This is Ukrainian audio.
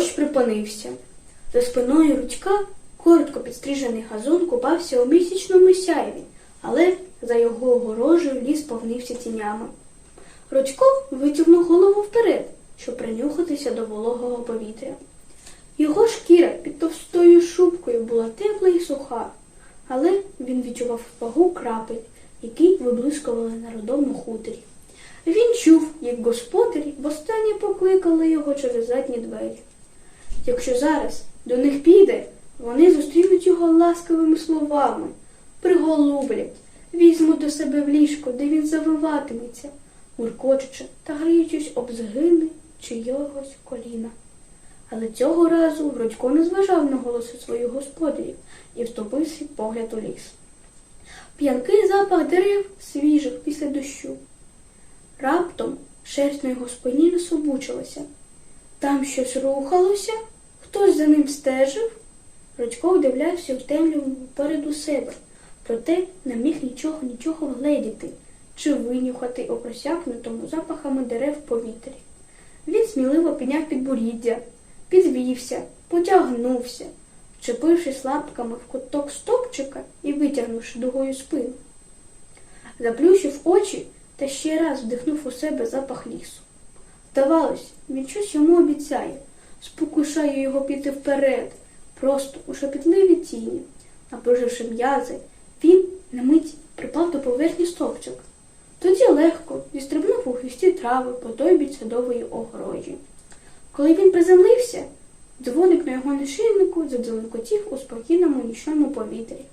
зупинився. За спиною ручка коротко підстрижений газон купався у місячному сяйві, але за його огорожею ліс повнився тінями. Ручко витягнув голову вперед, щоб принюхатися до вологого повітря. Його шкіра під товстою шубкою була тепла і суха, але він відчував вагу крапель, які виблискували на родовому хуторі. Він чув, як господарі востаннє покликали його через задні двері. Якщо зараз до них піде, вони зустрінуть його ласкавими словами, приголублять, візьмуть до себе в ліжко, де він завиватиметься, муркочучи та гріючись об згини чийогось коліна. Але цього разу Гродько не зважав на голоси своїх господарів і вступив свій погляд у ліс. П'янкий запах дерев свіжих після дощу. Раптом шерсть на його спині насобучилася. Там щось рухалося, хтось за ним стежив. Рудько вдивлявся в темряву попереду себе, проте не міг нічого нічого вгледіти чи винюхати у просякнутому запахами дерев повітрі. Він сміливо підняв підборіддя, підвівся, потягнувся, вчепившись лапками в куток стопчика і витягнувши дугою спину. Заплющив очі та ще раз вдихнув у себе запах лісу. Здавалось, він щось йому обіцяє, спокушає його піти вперед, просто у шепітливі тіні. Напруживши м'язи, він на мить припав до поверхні стовпчик. Тоді легко зістрибнув у хвісті трави по той бік садової огорожі. Коли він приземлився, дзвоник на його нашийнику задзеленкотів у спокійному нічному повітрі.